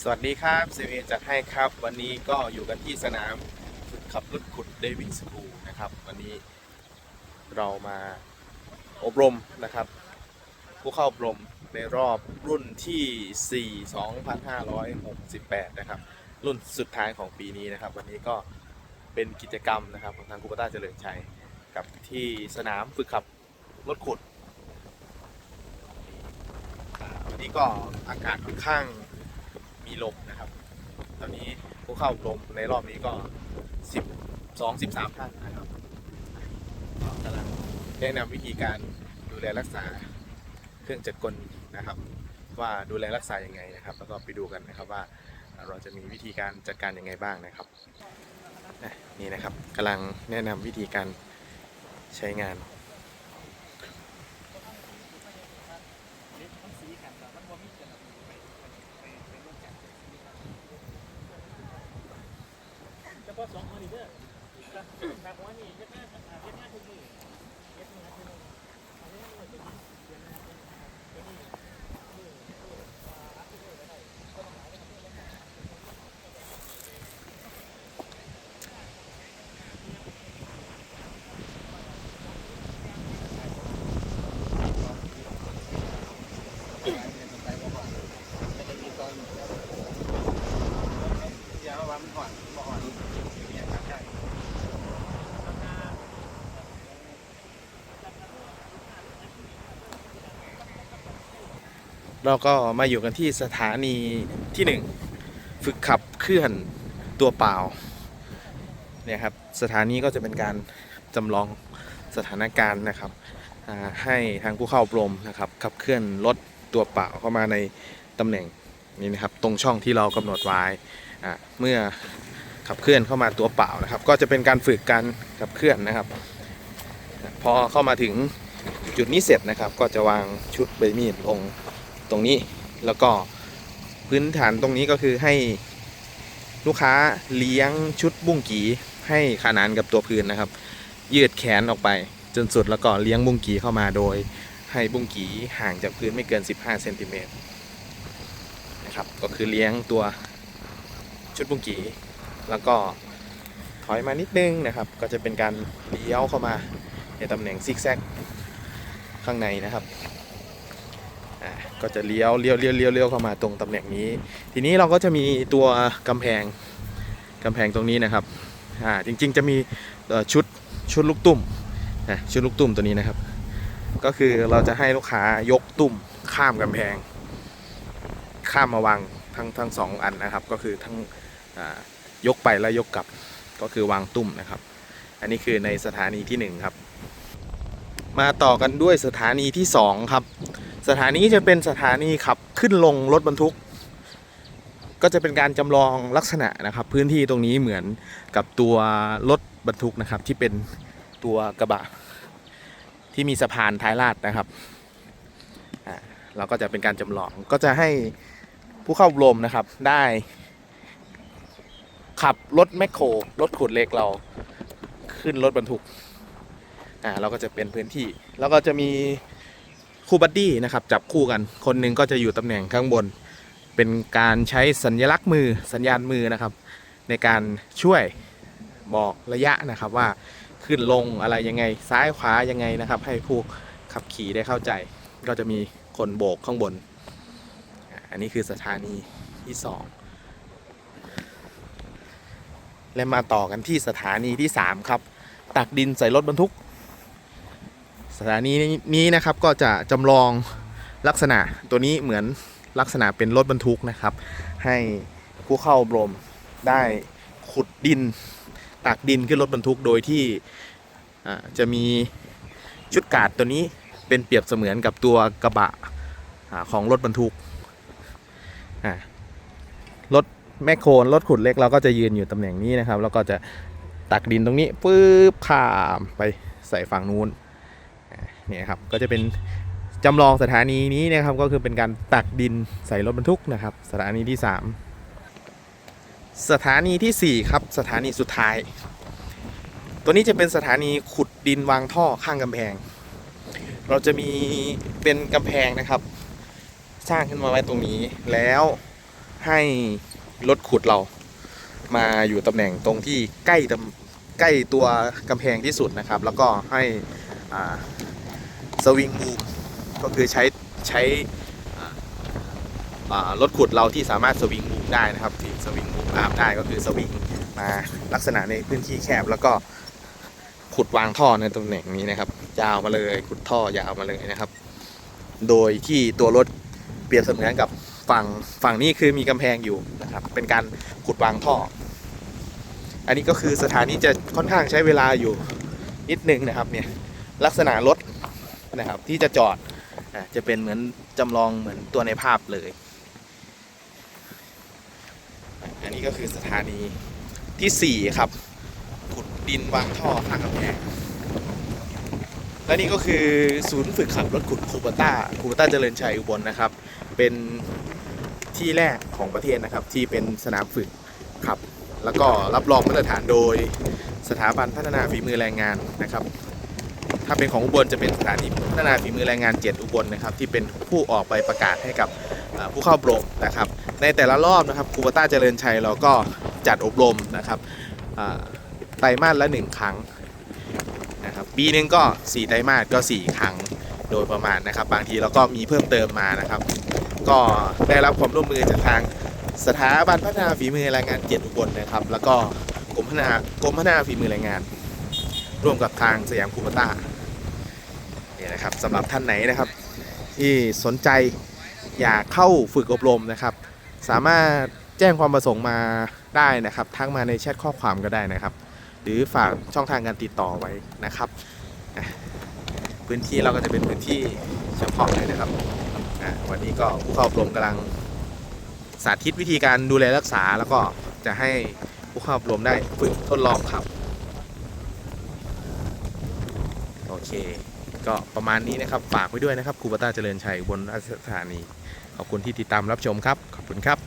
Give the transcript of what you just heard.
สวัสดีครับเซเวจัดให้ครับ วันนี้ก็อยู่กันที่สนามฝึกขับรถขุดเดวิดสกูนะครับ วันนี้เรามาอบรมนะครับ ผู้เข้าอบรมในรอบรุ่นที่ 4 2568 นะครับ รุ่นสุดท้ายของปีนี้นะครับ วันนี้ก็เป็นกิจกรรมนะครับของทางคูปต้าเจริญชัย กับที่สนามฝึกขับรถขุด วันนี้ก็อากาศค่อนข้าง มีลมนะครับ ตอนนี้ผู้เข้าอบรมในรอบนี้ก็12 13ท่านนะครับกำลังแนะนำวิธีการดูแลรักษาเครื่องจักรกลนะครับ ว่าดูแลรักษาอยังไงนะครับ แล้วก็ไปดูกันนะครับว่าเราจะมีวิธีการจัดการยังไงบ้างนะครับนี่นะครับกำลังแนะนำวิธีการใช้งาน เฉพาะสองคนนี่เด้อครับแบบว่านี่เฮ็ดหน้าอ่าเฮ็ดหน้าทุกมือเฮ็ดหน้าทุกมืออันนี้มันเป็นเดือนหน้าเป็นเป็นนี่มือมืออ่าอัพที่มือก็ได้ก็ต้องหลายนะครับ อย่าว่ามันก่อนก่อนเนี่ยครับใช่ เราก็มาอยู่กันที่สถานีที่หนึ่งฝึกขับเคลื่อนตัวเปล่าเนี่ยครับสถานีก็จะเป็นการจำลองสถานการณ์นะครับให้ทางผู้เข้าอบรมนะครับขับเคลื่อนรถตัวเปล่าเข้ามาในตำแหน่งนี้นะครับตรงช่องที่เรากำหนดไว้เมื่อขับเคลื่อนเข้ามาตัวเปล่านะครับ ก็จะเป็นการฝึกการขับเคลื่อนนะครับ พอเข้ามาถึงจุดนี้เสร็จนะครับ ก็จะวางชุดใบมีดลง ตรงนี้ แล้วก็พื้นฐานตรงนี้ก็คือให้ลูกค้าเลี้ยงชุดบุ้งกีให้ขนานกับตัวพื้นนะครับ ยืดแขนออกไปจนสุดแล้วก็เลี้ยงบุ้งกีเข้ามาโดย ให้บุ้งกีห่างจากพื้นไม่เกิน 15เซนติเมตรนะครับก็คือเลี้ยงตัวชุดบุ้งกีแล้วก็ถอยมานิดนึงนะครับ ก็จะเป็นการเลี้ยวเข้ามาในตำแหน่งซิกแซกข้างในนะครับ อ่าก็จะเลี้ยวเลี้ยวเลี้ยวเลี้ยวเลี้ยวเข้ามาตรงตำแหน่งนี้ ทีนี้เราก็จะมีตัวกำแพงกำแพงตรงนี้นะครับอ่าจริงๆจะมีชุดชุดลูกตุ่มนะชุดลูกตุ่มตัวนี้นะครับ ก็คือเราจะให้ลูกค้ายกตุ่มข้ามกำแพง ข้ามมาวางทั้งทั้งสองอันนะครับ ก็คือทั้งยกไปแล้วยกกลับก็คือวางตุ่มนะครับ อันนี้คือในสถานีที่หนึ่งครับมาต่อกันด้วยสถานีที่สองครับ สถานีจะเป็นสถานีขับขึ้นลงรถบรรทุก ก็จะเป็นการจำลองลักษณะนะครับ พื้นที่ตรงนี้เหมือนกับตัวรถบรรทุกนะครับ ที่เป็นตัวกระบะ ที่มีสะพานท้ายลาดนะครับเราก็จะเป็นการจำลองก็จะให้ผู้เข้าอบรมนะครับได้ ขับรถแมคโครรถขุดเล็กเราขึ้นรถบรรทุกอ่าเราก็จะเป็นพื้นที่ แล้วก็จะมี คู่บัดดี้นะครับจับคู่กัน คนหนึ่งก็จะอยู่ตำแหน่งข้างบน เป็นการใช้สัญลักษณ์มือสัญญาณมือนะครับ ในการช่วยบอกระยะนะครับว่าขึ้นลงอะไรยังไงซ้ายขวายังไงนะครับ ให้ผู้ขับขี่ได้เข้าใจ ก็จะมีคนโบกข้างบน อันนี้คือสถานีที่สองและมาต่อกันที่สถานีที่สามครับ ตักดินใส่รถบรรทุก สถานีนี้นะครับก็จะจำลองลักษณะตัวนี้เหมือนลักษณะเป็นรถบรรทุกนะครับ ให้ผู้เข้าอบรมได้ขุดดินตักดินขึ้นรถบรรทุกโดยที่จะมีชุดกาดตัวนี้เป็นเปรียบเสมือนกับตัวกระบะอ่าของรถบรรทุกรถแมคโครรถขุดเล็กเราก็จะยืนอยู่ตำแหน่งนี้นะครับ แล้วก็จะตักดินตรงนี้ปื๊บข้ามไปใส่ฝั่งนู้น เนี่ยครับก็จะเป็นจำลองสถานีนี้นะครับก็คือเป็นการตักดินใส่รถบรรทุกนะครับสถานีที่ 3 สถานีทีสี่ 4 ครับสถานีสุดท้าย ตัวนี้จะเป็นสถานีขุดดินวางท่อข้างกำแพง เราจะมีเป็นกำแพงนะครับ สร้างขึ้นมาไว้ตรงนี้แล้วให้รถขุดเรามาอยู่ตำแหน่งตรงที่ใกล้ตำใกล้ตัวกำแพงที่สุดนะครับ แล้วก็ให้ สวิงมูฟก็คือใช้ใช้รถขุดเราที่สามารถสวิงมูฟได้นะครับที่สวิงมูฟอาร์มได้ก็คือสวิงมาลักษณะในพื้นที่แคบแล้วก็ขุดวางท่อในตำแหน่งนี้นะครับ ยาวมาเลยขุดท่อยาวมาเลยนะครับ โดยที่ตัวรถเปรียบเสมือนกับฝั่งฝั่งนี้คือมีกำแพงอยู่นะครับ เป็นการขุดวางท่อ อันนี้ก็คือสถานีจะค่อนข้างใช้เวลาอยู่นิดนึงนะครับเนี่ยลักษณะรถ นะครับ ที่จะจอดอจะเป็นเหมือนจำลองเหมือนตัวในภาพเลย อันนี้ก็คือสถานีที่ 4 ครับขุดดินวางท่อข้างกำแพงและนี่ก็คือศูนย์ฝึกขับรถขุดคูปต้าคูปต้าเจริญชัยอุบลนะครับ เป็นที่แรกของประเทศนะครับ ที่เป็นสนามฝึกขับ แล้วก็รับรองมาตรฐานโดยสถาบันพัฒนาฝีมือแรงงานนะครับ ถ้าเป็นของอุบลจะเป็นสถานีพัฒนาฝีมือแรงงาน 7 อุบลนะครับที่เป็นผู้ออกไปประกาศให้กับผู้เข้าอบรมนะครับ ในแต่ละรอบนะครับคูปต้าเจริญชัยเราก็จัดอบรมนะครับไตรมาสละหนึ่งครั้งนะครับปีหนึ่งก็ 4 ไตรมาสก็ 4 ครั้งโดยประมาณนะครับ บางทีเราก็มีเพิ่มเติมมานะครับ ก็ได้รับความร่วมมือจากทางสถาบันพัฒนาฝีมือแรงงานเกียรติอุบลนะครับ แล้วก็กรมพัฒนากรมพัฒนาฝีมือแรงงาน ร่วมกับทางสยามคูปต้า นี่ยนะครับสำหรับท่านไหนนะครับ ที่สนใจอยากเข้าฝึกอบรมนะครับ สามารถแจ้งความประสงค์มาได้นะครับ ทักมาในแชทข้อความก็ได้นะครับ หรือฝากช่องทางการติดต่อไว้นะครับ พื้นที่เราก็จะเป็นพื้นที่เฉพาะเลยนะครับวันนี้ก็ผู้เข้าอบรมกำลังสาธิตวิธีการดูแลรักษาแล้วก็จะให้ผู้เข้าอบรมได้ฝึกทดลองขับ โอเค ก็ประมาณนี้นะครับ ฝากไว้ด้วยนะครับครูปต้าเจริญชัยบนสถานี ขอบคุณที่ติดตามรับชมครับ ขอบคุณครับ